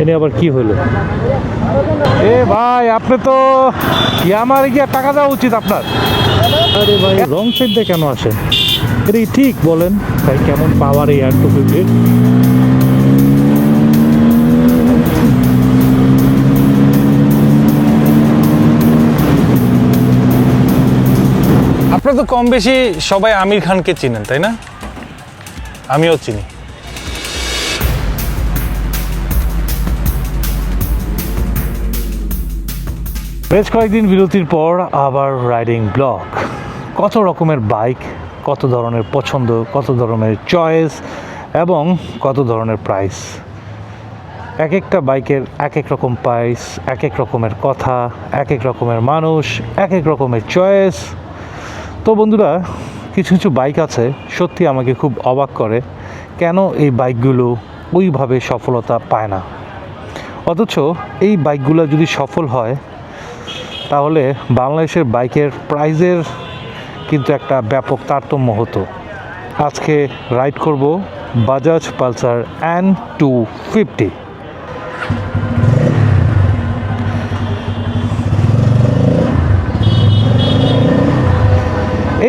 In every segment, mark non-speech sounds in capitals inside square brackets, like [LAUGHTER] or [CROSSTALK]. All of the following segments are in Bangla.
এনে আবার কি হলো? এ ভাই আপনি তো আমার গিয়ে টাকা দেওয়া উচিত আপনার। আরে ভাই রং সাইড দিয়ে কেন আসেন এটা কি ঠিক বলেন। ভাই কেমন পাওয়ার এই আর টু ফিফটির আপনারা তো কম বেশি সবাই আমির খানকে চিনেন তাই না? আমিও চিনি। বেশ কয়েকদিন বিরতির পর আবার রাইডিং ব্লগ কত রকমের বাইক কত ধরনের পছন্দ, কত ধরনের চয়েস এবং কত ধরনের প্রাইস এক একটা বাইকের এক এক রকম প্রাইস এক এক রকমের কথা, এক এক রকমের মানুষ, এক এক রকমের চয়েস তো বন্ধুরা, কিছু কিছু বাইক আছে, সত্যি আমাকে খুব অবাক করে, কেন এই বাইকগুলো ওইভাবে সফলতা পায় না? অথচ এই বাইকগুলো যদি সফল হয় তাহলে বাংলাদেশের বাইকের প্রাইজের কিন্তু একটা ব্যাপক তারতম্য হতো। আজকে রাইড করব Bajaj Pulsar N two fifty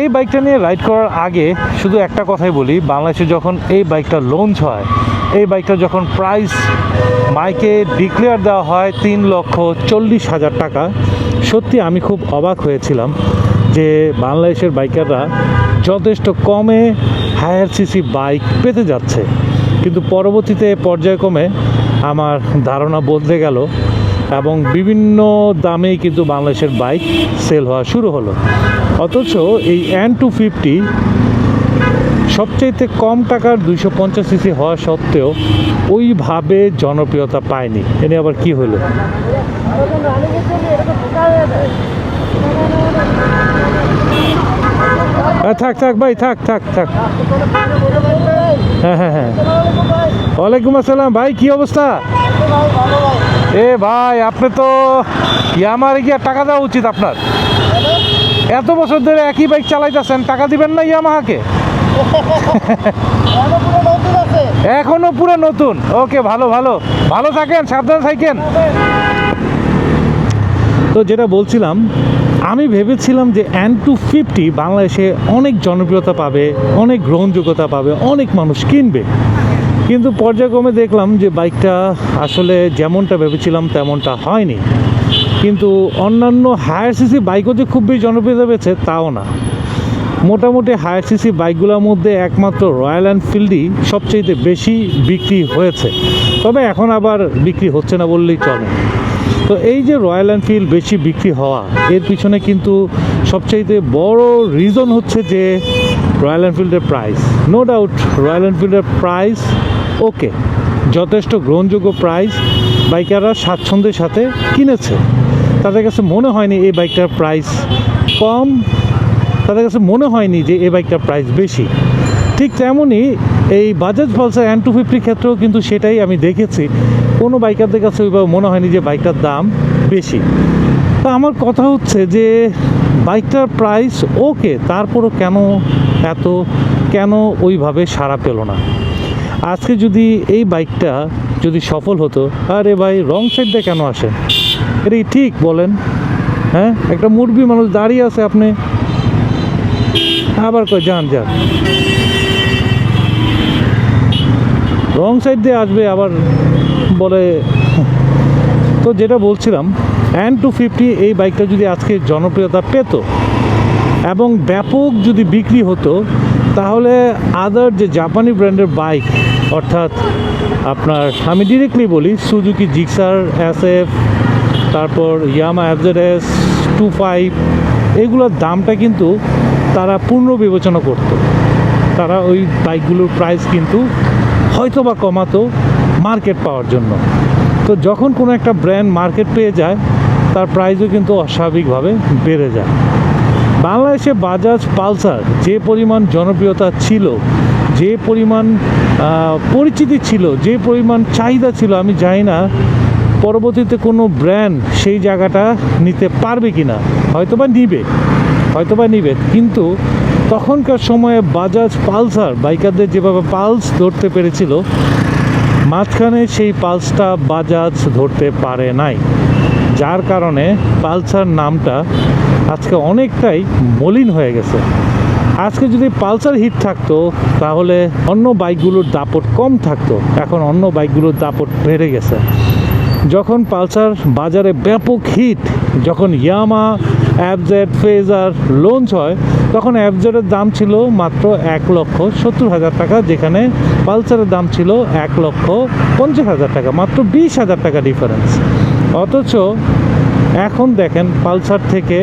এই বাইকটা নিয়ে রাইড করার আগে শুধু একটা কথাই বলি, বাংলাদেশে যখন এই বাইকটা লঞ্চ হয়, এই বাইকটা যখন প্রাইস মাইকে ডিক্লেয়ার দেওয়া হয় তিন লক্ষ চল্লিশ হাজার টাকা সত্যি আমি খুব অবাক হয়েছিলাম যে বাংলাদেশের বাইকাররা যথেষ্ট কমে হায়ার সিসি বাইক পেতে যাচ্ছে। কিন্তু পরবর্তীতে, পর্যায়ক্রমে আমার ধারণা বদলে গেল এবং বিভিন্ন দামেই কিন্তু বাংলাদেশের বাইক সেল হওয়া শুরু হলো। অথচ এই অ্যান টু ফিফটি সবচাইতে কম টাকার দুইশো পঞ্চাশ সিসি হওয়া সত্ত্বেও ওইভাবে জনপ্রিয়তা পায়নি। এনে আবার কি হলো? থাক থাক ভাই, থাক থাক থাক। হ্যাঁ হ্যাঁ হ্যাঁ। ওয়ালাইকুম আসসালাম। ভাই, কি অবস্থা? এ ভাই, আপনি তো আমার গিয়ে টাকা দেওয়া উচিত আপনার। এত বছর ধরে একই বাইক চালাইতেছেন, টাকা দিবেন না ইয়ামাহাকে? এখনও পুরো নতুন। ওকে, ভালো ভালো। ভালো থাকেন, সাবধান থাকেন। তো যেটা বলছিলাম, আমি ভেবেছিলাম যে অ্যান টু ফিফটি বাংলাদেশে অনেক জনপ্রিয়তা পাবে, অনেক গ্রহণযোগ্যতা পাবে, অনেক মানুষ কিনবে। কিন্তু পর্যায়ক্রমে দেখলাম যে বাইকটা আসলে যেমনটা ভেবেছিলাম তেমনটা হয়নি। কিন্তু অন্যান্য হায়ার সিসি বাইকও যে খুব বেশি জনপ্রিয়তা পেয়েছে, তাও না। মোটামুটি হায়ার সিসি বাইকগুলোর মধ্যে একমাত্র রয়্যাল এনফিল্ডই সবচেয়ে বেশি বিক্রি হয়েছে। তবে এখন আবার বিক্রি হচ্ছে না বললেই চলে। তো এই যে রয়্যাল এনফিল্ড বেশি বিক্রি হওয়া, এর পিছনে কিন্তু সবচাইতে বড় রিজন হচ্ছে যে রয়্যাল এনফিল্ডের প্রাইস নো ডাউট রয়্যাল এনফিল্ডের প্রাইস ওকে যথেষ্ট গ্রহণযোগ্য প্রাইস বাইকাররা স্বাচ্ছন্দ্যের সাথে কিনেছে। তাদের কাছে মনে হয়নি এই বাইকটার প্রাইস কম। তাদের কাছে মনে হয়নি যে এই বাইকটার প্রাইস বেশি। ঠিক তেমনই এই বাজাজ পালসার অ্যান টু ফিফটির ক্ষেত্রেও কিন্তু সেটাই আমি দেখেছি। কোনো বাইকারদের কাছে ওইভাবে মনে হয়নি যে বাইকটার দাম বেশি। তা আমার কথা হচ্ছে যে বাইকটার প্রাইস ওকে তারপরও কেন এত, কেন ওইভাবে সাড়া পেল না? আজকে যদি এই বাইকটা যদি সফল হতো, আরে ভাই রং সাইড দিয়ে কেন আসে? এটা ঠিক বলেন হ্যাঁ? একটা মুরবি মানুষ দাঁড়িয়ে আছে আপনি। আবার কই যান যান। রং সাইড দিয়ে আসবে, আবার বলে, [LAUGHS] তো যেটা বলছিলাম অ্যান টু ফিফটি এই বাইকটা যদি আজকে জনপ্রিয়তা পেত এবং ব্যাপক যদি বিক্রি হতো, তাহলে আদার যে জাপানি ব্র্যান্ডের বাইক অর্থাৎ আপনার, আমি ডিরেক্টলি বলি সুজুকি জিক্সার এস এফ তারপর Yamaha FZ S two five এগুলোর দামটা কিন্তু তারা পূর্ণ বিবেচনা করতো। তারা ওই বাইকগুলোর প্রাইস কিন্তু হয়তো বা কমাতো মার্কেট পাওয়ার জন্য। তো যখন কোনো একটা ব্র্যান্ড মার্কেট পেয়ে যায়, তার প্রাইসও কিন্তু অস্বাভাবিকভাবে বেড়ে যায়। বাংলাদেশে বাজাজ পালসার যে পরিমাণ জনপ্রিয়তা ছিল, যে পরিমাণ পরিচিতি ছিল, যে পরিমাণ চাহিদা ছিল, আমি জানি না পরবর্তীতে কোনো ব্র্যান্ড সেই জায়গাটা নিতে পারবে কি না হয়তো বা নিবে, হয়তো বা নিবে। কিন্তু তখনকার সময়ে বাজাজ পালসার বাইকারদের যেভাবে পালস ধরতে পেরেছিল মাঝখানে সেই পালসটা বাজাজ ধরতে পারে নাই, যার কারণে পালসার নামটা আজকে অনেকটাই মলিন হয়ে গেছে। আজকে যদি পালসার হিট থাকতো, তাহলে অন্য বাইকগুলোর দাপট কম থাকতো। এখন অন্য বাইকগুলোর দাপট বেড়ে গেছে। যখন পালসার বাজারে ব্যাপক হিট, যখন ইয়ামা অ্যাবজেড ফেজার লঞ্চ হয়, তখন অ্যাবজেডের দাম ছিল মাত্র এক লক্ষ সত্তর হাজার টাকা, যেখানে পালসারের দাম ছিল এক লক্ষ পঞ্চাশ হাজার টাকা, মাত্র বিশ হাজার টাকা ডিফারেন্স অথচ এখন দেখেন পালসার থেকে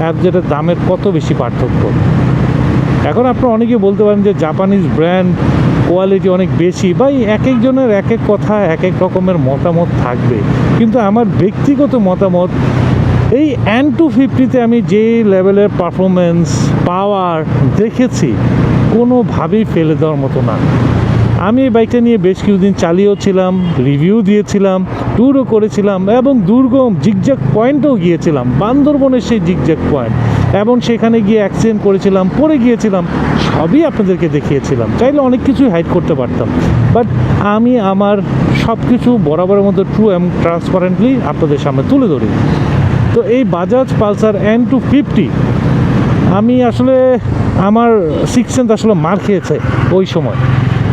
অ্যাবজেডের দামের কত বেশি পার্থক্য। এখন আপনারা অনেকে বলতে পারেন যে জাপানিজ ব্র্যান্ড কোয়ালিটি অনেক বেশি বা এক একজনের এক এক কথা, এক এক রকমের মতামত থাকবে। কিন্তু আমার ব্যক্তিগত মতামত, এই অ্যান টু ফিফটিতে আমি যে লেভেলের পারফরমেন্স পাওয়ার দেখেছি, কোনোভাবেই ফেলে দেওয়ার মতো না। আমি এই বাইকটা নিয়ে বেশ কিছুদিন চালিয়েও ছিলাম রিভিউ দিয়েছিলাম ট্যুরও করেছিলাম এবং দুর্গম জিগজ্যাক পয়েন্টও গিয়েছিলাম, বান্দরবনের সেই জিগজ্যাক পয়েন্ট এবং সেখানে গিয়ে অ্যাক্সিডেন্ট করেছিলাম, পড়ে গিয়েছিলাম, সবই আপনাদেরকে দেখিয়েছিলাম। চাইলে অনেক কিছুই হাইড করতে পারতাম। বাট আমি আমার সব কিছু বরাবরের মধ্যে ট্রু এবং ট্রান্সপারেন্টলি আপনাদের সামনে তুলে ধরি। তো এই Bajaj Pulsar N two fifty আমি আসলে আমার সিক্স আসলে মার খেয়েছে ওই সময়।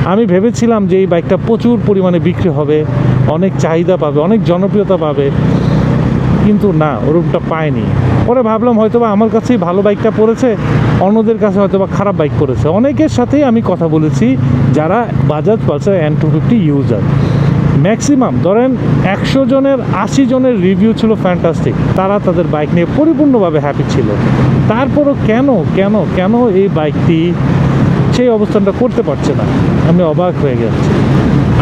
আমি ভেবেছিলাম যে এই বাইকটা প্রচুর পরিমাণে বিক্রি হবে, অনেক চাহিদা পাবে, অনেক জনপ্রিয়তা পাবে। কিন্তু না ওরকমটা পায়নি। পরে ভাবলাম হয়তো বা আমার কাছেই ভালো বাইকটা পড়েছে, অন্যদের কাছে হয়তো বা খারাপ বাইক পড়েছে। অনেকের সাথেই আমি কথা বলেছি যারা Bajaj Pulsar N two fifty user maximum ধরেন একশো জনের, আশি জনের রিভিউ ছিল ফ্যান্টাস্টিক তারা তাদের বাইক নিয়ে পরিপূর্ণভাবে হ্যাপি ছিল। তারপরও কেন কেন কেন এই বাইকটি সেই অবস্থানটা করতে পারছে না? আমি অবাক হয়ে গেছি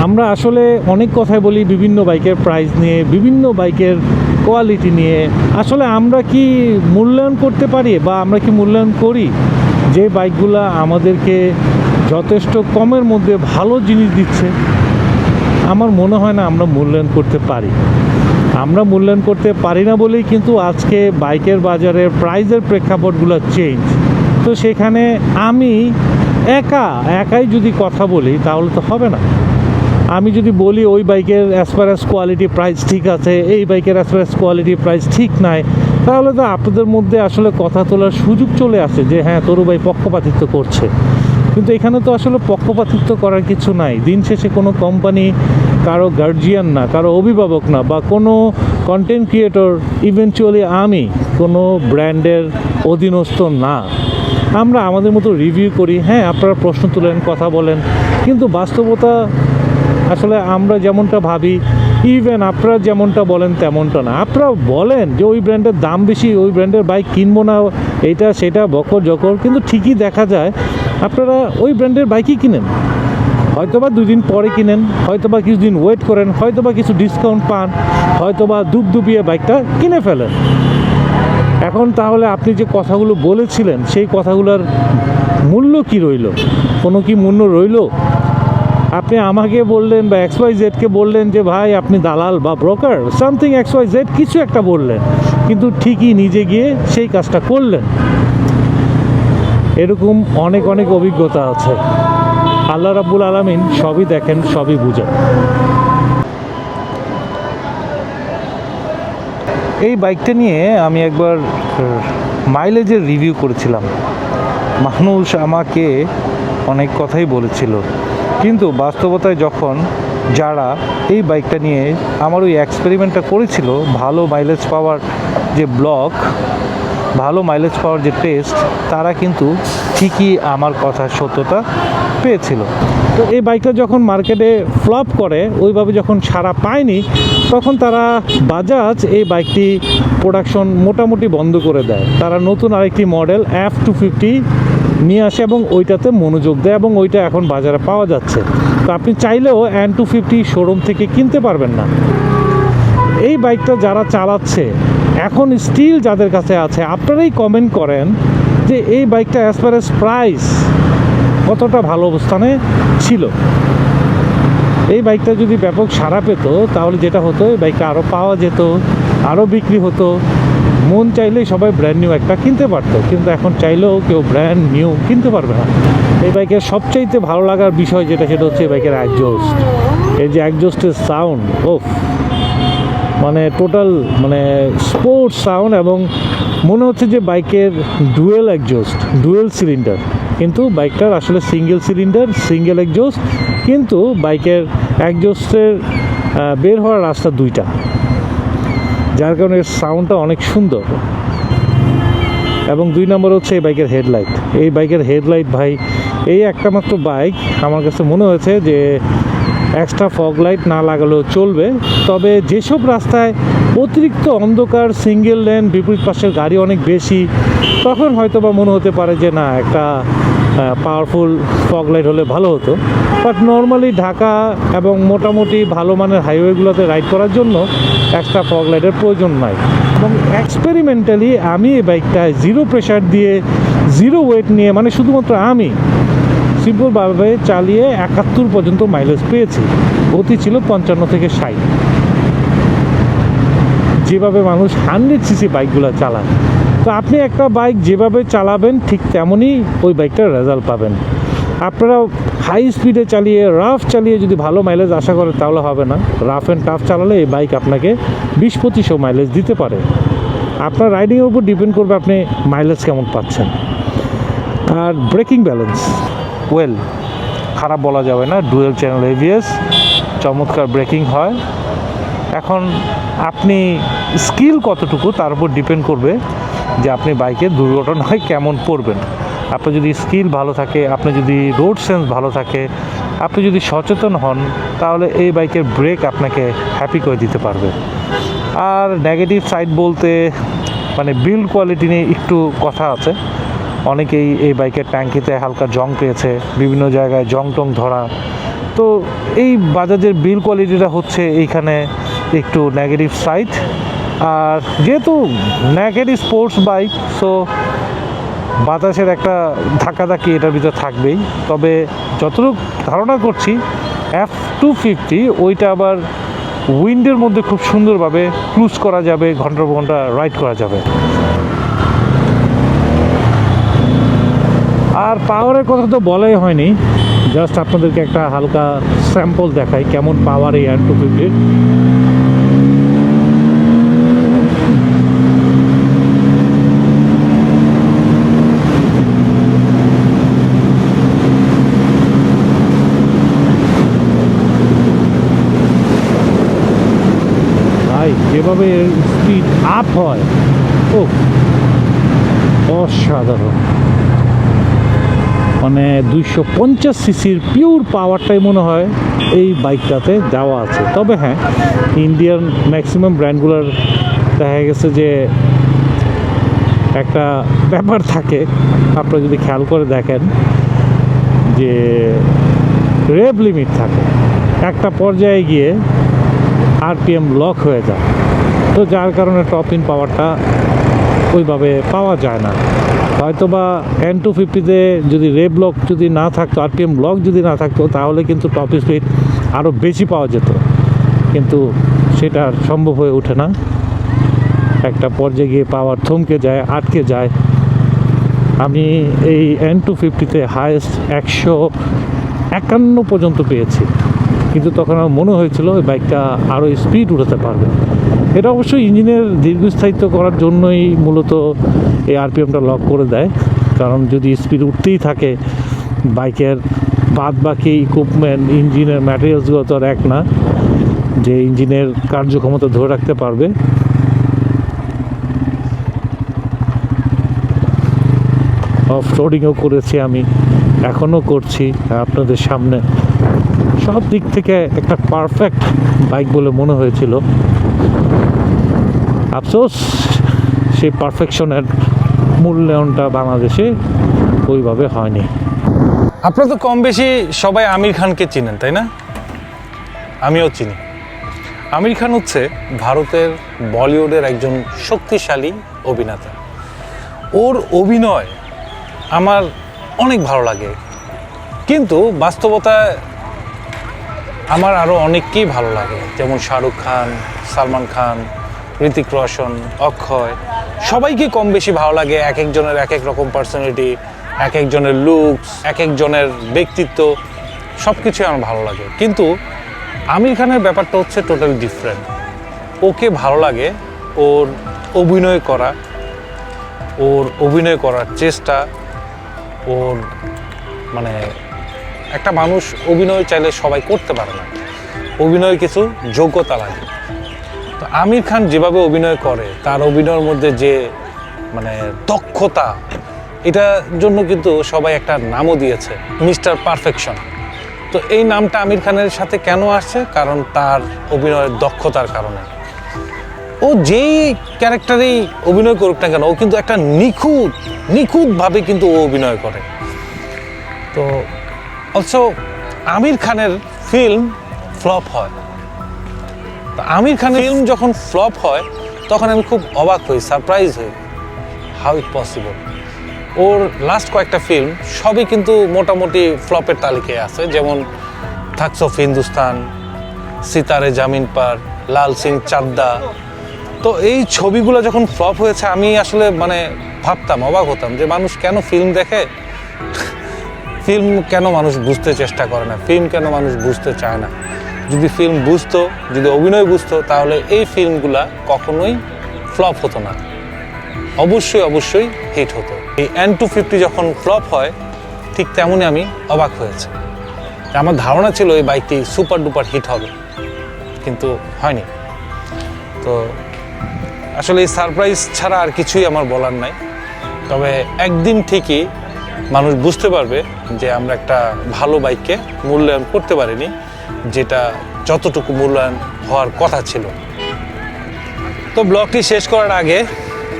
আমরা আসলে অনেক কথাই বলি বিভিন্ন বাইকের প্রাইস নিয়ে, বিভিন্ন বাইকের কোয়ালিটি নিয়ে। আসলে আমরা কি মূল্যায়ন করতে পারি বা আমরা কি মূল্যায়ন করি? যে বাইকগুলো আমাদেরকে যথেষ্ট কমের মধ্যে ভালো জিনিস দিচ্ছে, আমার মনে হয় না আমরা মূল্যায়ন করতে পারি। আমরা মূল্যায়ন করতে পারি না বলেই কিন্তু আজকে বাইকের বাজারের প্রাইজের প্রেক্ষাপটগুলো চেঞ্জ তো সেখানে আমি একা, একাই যদি কথা বলি তাহলে তো হবে না। আমি যদি বলি ওই বাইকের অ্যাসপারাস কোয়ালিটি প্রাইস ঠিক আছে, এই বাইকের অ্যাসপারাস কোয়ালিটি প্রাইস ঠিক নাই, তাহলে তো আপনাদের মধ্যে আসলে কথা তোলার সুযোগ চলে আসে যে হ্যাঁ তরু ভাই পক্ষপাতিত্ব করছে। কিন্তু এখানে তো আসলে পক্ষপাতিত্ব করার কিছু নাই। দিন শেষে কোনো কোম্পানি কারও গার্জিয়ান না, কারও অভিভাবক না, বা কোনো কন্টেন্ট ক্রিয়েটর ইভেনচুয়ালি আমি কোনো ব্র্যান্ডের অধীনস্থ না। আমরা আমাদের মতো রিভিউ করি হ্যাঁ আপনারা প্রশ্ন তুলেন, কথা বলেন, কিন্তু বাস্তবতা আসলে আমরা যেমনটা ভাবি ইভেন আপনারা যেমনটা বলেন তেমনটা না। আপনারা বলেন যে ওই ব্র্যান্ডের দাম বেশি, ওই ব্র্যান্ডের বাইক কিনবো না, এটা, সেটা, বকর জকর, কিন্তু ঠিকই দেখা যায়, আপনারা ওই ব্র্যান্ডের বাইকই কিনেন। হয়তোবা দুদিন পরে কিনেন, হয়তোবা কিছুদিন ওয়েট করেন, হয়তোবা কিছু ডিসকাউন্ট পান, হয়তোবা দুপ দুপিয়ে বাইকটা কিনে ফেলেন। এখন তাহলে আপনি যে কথাগুলো বলেছিলেন, সেই কথাগুলোর মূল্য কি রইল? কোনো কি মূল্য রইল? আপনি আমাকে বললেন বা এক্স ওয়াই জেডকে বললেন যে, ভাই, আপনি দালাল বা broker something X Y Z কিছু একটা বললেন। কিন্তু ঠিকই নিজে গিয়ে সেই কাজটা করলেন। এরকম অনেক অনেক অভিজ্ঞতা আছে। আল্লাহ রাব্বুল আলমিন সবই দেখেন, সবই বুঝেন। এই বাইকটা নিয়ে আমি একবার মাইলেজের রিভিউ করেছিলাম। মানুষ আমাকে অনেক কথাই বলেছিল। কিন্তু বাস্তবতায় যখন যারা এই বাইকটা নিয়ে আমার ওই এক্সপেরিমেন্টটা করেছিল, ভালো মাইলেজ পাওয়ার যে ব্লক ভালো মাইলেজ পাওয়ার যে টেস্ট তারা কিন্তু ঠিকই আমার কথার সত্যতা পেয়েছিল। তো এই বাইকটা যখন মার্কেটে ফ্লপ করে, ওইভাবে যখন সারা পায়নি, তখন তারা বাজাজ এই বাইকটি প্রোডাকশন মোটামুটি বন্ধ করে দেয়। তারা নতুন আরেকটি মডেল এফ টু ফিফটি নিয়ে আসে এবং ওইটাতে মনোযোগ দেয় এবং ওইটা এখন বাজারে পাওয়া যাচ্ছে। তো আপনি চাইলেও এন টু ফিফটি শোরুম থেকে কিনতে পারবেন না। এই বাইকটা যারা চালাচ্ছে, এখন স্টিল যাদের কাছে আছে, আপনারাই কমেন্ট করেন যে এই বাইকটা অ্যাজ পার এস প্রাইস কতটা ভালো অবস্থানে ছিল। এই বাইকটা যদি ব্যাপক সারা পেত, তাহলে যেটা হতো, এই বাইকটা আরও পাওয়া যেত আরও বিক্রি হতো। মন চাইলেই সবাই ব্র্যান্ড নিউ একটা কিনতে পারতো, কিন্তু এখন চাইলেও কেউ ব্র্যান্ড নিউ কিনতে পারবে না। এই বাইকের সবচাইতে ভালো লাগার বিষয় যেটা, সেটা হচ্ছে এই বাইকের অ্যাডজস্ট এই যে একজস্টের সাউন্ড ও মানে টোটাল মানে স্পোর্টস সাউন্ড এবং মনে হচ্ছে যে বাইকের ডুয়েল একজস্ট ডুয়েল সিলিন্ডার কিন্তু বাইকটার আসলে সিঙ্গেল সিলিন্ডার সিঙ্গেল একজস্ট কিন্তু বাইকের একজস্টের বের হওয়ার রাস্তা দুইটা। যার কারণে সাউন্ডটা অনেক সুন্দর। এবং দুই নম্বর হচ্ছে এই বাইকের হেডলাইট এই বাইকের হেডলাইট ভাই, এই একটা মাত্র বাইক আমার কাছে মনে হয়েছে যে এক্সট্রা ফগ লাইট না লাগালেও চলবে। তবে যেসব রাস্তায় অতিরিক্ত অন্ধকার সিঙ্গেল লেন বিপরীত পাশের গাড়ি অনেক বেশি, তখন হয়তো বা মনে হতে পারে যে না, একটা পাওয়ারফুল ফগ লাইট হলে ভালো হতো। বাট নর্মালি ঢাকা এবং মোটামুটি ভালো মানের হাইওয়েগুলোতে রাইড করার জন্য এক্সট্রা ফগ লাইটের প্রয়োজন নাই। এবং এক্সপেরিমেন্টালি আমি এই বাইকটায় জিরো প্রেশার দিয়ে জিরো ওয়েট নিয়ে মানে শুধুমাত্র আমি সিম্পলভাবে চালিয়ে একাত্তর পর্যন্ত মাইলেজ পেয়েছি। গতি ছিল পঞ্চান্ন থেকে ষাট। যেভাবে মানুষ হান্ড্রেড সিসি বাইকগুলো চালায়। তো আপনি একটা বাইক যেভাবে চালাবেন, ঠিক তেমনই ওই বাইকটার রেজাল্ট পাবেন। আপনারা হাই স্পিডে চালিয়ে রাফ চালিয়ে যদি ভালো মাইলেজ আশা করেন তাহলে হবে না। রাফ অ্যান্ড টাফ চালালে এই বাইক আপনাকে বিশ পঁচিশও মাইলেজ দিতে পারে। আপনার রাইডিংয়ের উপর ডিপেন্ড করবে আপনি মাইলেজ কেমন পাচ্ছেন। আর ব্রেকিং ব্যালেন্স ওয়েল খারাপ বলা যাবে না ডুয়েল চ্যানেল এভিএস চমৎকার ব্রেকিং হয়। এখন আপনি স্কিল কতটুকু, তার উপর ডিপেন্ড করবে। যে আপনি বাইকে দুর্ঘটনায় কেমন পড়বেন। আপনার যদি স্কিল ভালো থাকে, আপনি যদি রোড সেন্স ভালো থাকে, আপনি যদি সচেতন হন, তাহলে এই বাইকের ব্রেক আপনাকে হ্যাপি করে দিতে পারবে। আর নেগেটিভ সাইড বলতে মানে বিল্ড কোয়ালিটি নিয়ে একটু কথা আছে। অনেকেই এই বাইকের ট্যাঙ্কিতে হালকা জং পেয়েছে, বিভিন্ন জায়গায় জং টং ধরা। তো এই বাজাজের বিল কোয়ালিটিটা হচ্ছে এইখানে একটু নেগেটিভ সাইড আর যেহেতু নেগেটিভ স্পোর্টস বাইক সো বাতাসের একটা ধাক্কাধাক্কি এটার ভিতরে থাকবেই। তবে যতটুকু ধারণা করছি এফ টু ফিফটি ওইটা আবার উইন্ডের মধ্যে খুব সুন্দরভাবে ক্রুজ করা যাবে ঘণ্টার ঘণ্টা রাইড করা যাবে। আর পাওয়ারের কথা তো বলাই হয়নি জাস্ট আপনাদেরকে একটা হালকা স্যাম্পল দেখাই কেমন পাওয়ার এই আর টু ফিফটির ভাই যেভাবে স্পিড আপ হয় ও অসাধারণ। মানে দুইশো পঞ্চাশ সিসির পিওর পাওয়ারটাই মনে হয় এই বাইকটাতে দেওয়া আছে। তবে হ্যাঁ ইন্ডিয়ান ম্যাক্সিমাম ব্র্যান্ডগুলোর দেখা গেছে যে একটা ব্যাপার থাকে। আপনারা যদি খেয়াল করে দেখেন যে রেভ লিমিট থাকে। একটা পর্যায়ে গিয়ে আরপিএম লক হয়ে যায়। তো যার কারণে টপ ইন পাওয়ারটা ওইভাবে পাওয়া যায় না। হয়তো বা এন টু ফিফটিতে যদি রে ব্লক যদি না থাকতো আরপিএম ব্লক যদি না থাকতো, তাহলে কিন্তু টপ স্পিড আরও বেশি পাওয়া যেত। কিন্তু সেটা আর সম্ভব হয়ে ওঠে না। একটা পর্যায়ে গিয়ে পাওয়ার থমকে যায়, আটকে যায়। আমি এই এন টু ফিফটিতে হায়েস্ট একশো একান্ন পর্যন্ত পেয়েছি। কিন্তু তখন আমার মনে হয়েছিল ওই বাইকটা আরও স্পিড উঠাতে পারবে। এটা অবশ্যই ইঞ্জিনের দীর্ঘস্থায়িত্ব করার জন্যই মূলত এই আরপিএমটা লক করে দেয়। কারণ যদি স্পিড উঠতেই থাকে, বাইকের বাদ বাকি ইকুইপমেন্ট ইঞ্জিনের ম্যাটেরিয়ালসগুলো তো আর এক না, যে ইঞ্জিনের কার্যক্ষমতা ধরে রাখতে পারবে। অফ রোডিংও করেছি আমি, এখনও করছি আপনাদের সামনে। সব দিক থেকে একটা পারফেক্ট বাইক বলে মনে হয়েছিল। আফসোস, সেই পারফেকশনের মূল্যায়নটা বাংলাদেশে ওইভাবে হয়নি। আপনারা তো কম বেশি সবাই আমির খানকে চিনেন, তাই না? আমিও চিনি। আমির খান হচ্ছে ভারতের বলিউডের একজন শক্তিশালী অভিনেতা। ওর অভিনয় আমার অনেক ভালো লাগে। কিন্তু বাস্তবতায় আমার আরও অনেককেই ভালো লাগে। যেমন শাহরুখ খান, সালমান খান ঋতিক রোশন, অক্ষয়, সবাইকে কম বেশি ভালো লাগে এক একজনের এক এক রকম পার্সোনালিটি এক একজনের লুকস এক একজনের ব্যক্তিত্ব সব কিছুই আমার ভালো লাগে। কিন্তু আমির খানের ব্যাপারটা হচ্ছে টোটালি ডিফারেন্ট ওকে ভালো লাগে, ওর অভিনয় করা, ওর অভিনয় করার চেষ্টা, ওর মানে একটা মানুষ অভিনয় চাইলে সবাই করতে পারে না। অভিনয়ের কিছু যোগ্যতা লাগে। তো আমির খান যেভাবে অভিনয় করে, তার অভিনয়ের মধ্যে যে মানে দক্ষতা, এটার জন্য কিন্তু সবাই একটা নামও দিয়েছে, মিস্টার পারফেকশন। তো এই নামটা আমির খানের সাথে কেন আসছে? কারণ তার অভিনয়ের দক্ষতার কারণে। ও যেই ক্যারেক্টারেই অভিনয় করুক না কেন, ও কিন্তু একটা নিখুঁত, নিখুঁতভাবে কিন্তু ও অভিনয় করে। তো অলসো আমির খানের ফিল্ম ফ্লপ হয়। আমির খানের ফিল্ম যখন ফ্লপ হয়, তখন আমি খুব অবাক হই সারপ্রাইজ হই। হাউ ইট পসিবল ওর লাস্ট কয়েকটা ফিল্ম সবই কিন্তু মোটামুটি ফ্লপের তালিকায় আছে, যেমন থাকস অফ হিন্দুস্তান, সিতারে জামিন পার, লাল সিং চাদ্দা তো এই ছবিগুলো যখন ফ্লপ হয়েছে, আমি আসলে মানে ভাবতাম, অবাক হতাম যে মানুষ কেন ফিল্ম দেখে? [LAUGHS] ফিল্ম কেন মানুষ বুঝতে চেষ্টা করে না? ফিল্ম কেন মানুষ বুঝতে চায় না? যদি ফিল্ম বুঝতো, যদি অভিনয় বুঝতো, তাহলে এই ফিল্মগুলা কখনোই ফ্লপ হতো না। অবশ্যই অবশ্যই হিট হতো। এই এন টু ফিফটি যখন ফ্লপ হয়, ঠিক তেমনই আমি অবাক হয়েছে। আমার ধারণা ছিল এই বাইকটি সুপার ডুপার হিট হবে, কিন্তু হয়নি। তো আসলে এই সারপ্রাইজ ছাড়া আর কিছুই আমার বলার নাই। তবে একদিন ঠিকই মানুষ বুঝতে পারবে যে আমরা একটা ভালো বাইককে মূল্যায়ন করতে পারিনি। যেটা যতটুকু মূল্যায়ন হওয়ার কথা ছিল। তো ব্লগটি শেষ করার আগে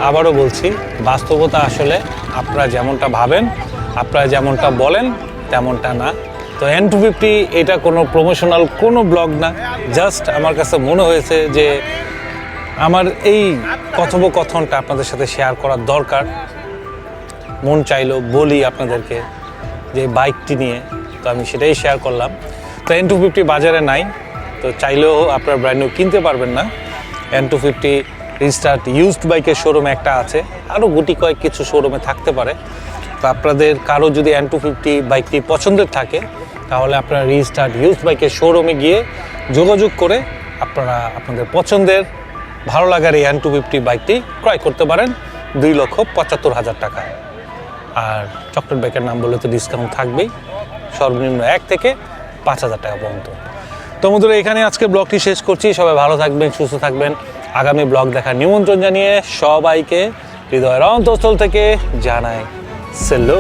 আবারও বলছি, বাস্তবতা আসলে আপনারা যেমনটা ভাবেন, আপনারা যেমনটা বলেন, তেমনটা না। তো এন টু ফিফটি এটা কোনো প্রমোশনাল কোনো ব্লগ না। জাস্ট আমার কাছে মনে হয়েছে যে আমার এই কথোপকথনটা আপনাদের সাথে শেয়ার করার দরকার। মন চাইলো বলি আপনাদেরকে যে বাইকটি নিয়ে। তো আমি সেটাই শেয়ার করলাম। তো এন টু ফিফটি বাজারে নাই, তো চাইলেও আপনার ব্র্যান্ড নিউ কিনতে পারবেন না। N two fifty restart used বাইকের শোরুমে একটা আছে আরও গুটি কয়েক কিছু শোরুমে থাকতে পারে। তো আপনাদের কারও যদি এন টু ফিফটি বাইকটি পছন্দের থাকে, তাহলে আপনারা রিস্টার্ট ইউজড বাইকের শোরুমে গিয়ে যোগাযোগ করে আপনারা আপনাদের পছন্দের, ভালো লাগার এই এন টু ফিফটি বাইকটি ক্রয় করতে পারেন দুই লক্ষ পঁচাত্তর হাজার টাকা। আর চকলেট বাইকের নাম বলে তো ডিসকাউন্ট থাকবেই। সর্বনিম্ন এক থেকে পাঁচ হাজার টাকা পর্যন্ত। তো বন্ধুরা, এখানে আজকে ব্লগটি শেষ করছি। সবাই ভালো থাকবেন, সুস্থ থাকবেন। আগামী ব্লগ দেখার নিমন্ত্রণ জানিয়ে সবাইকে হৃদয়ের অন্তঃস্থল থেকে জানায় সেলো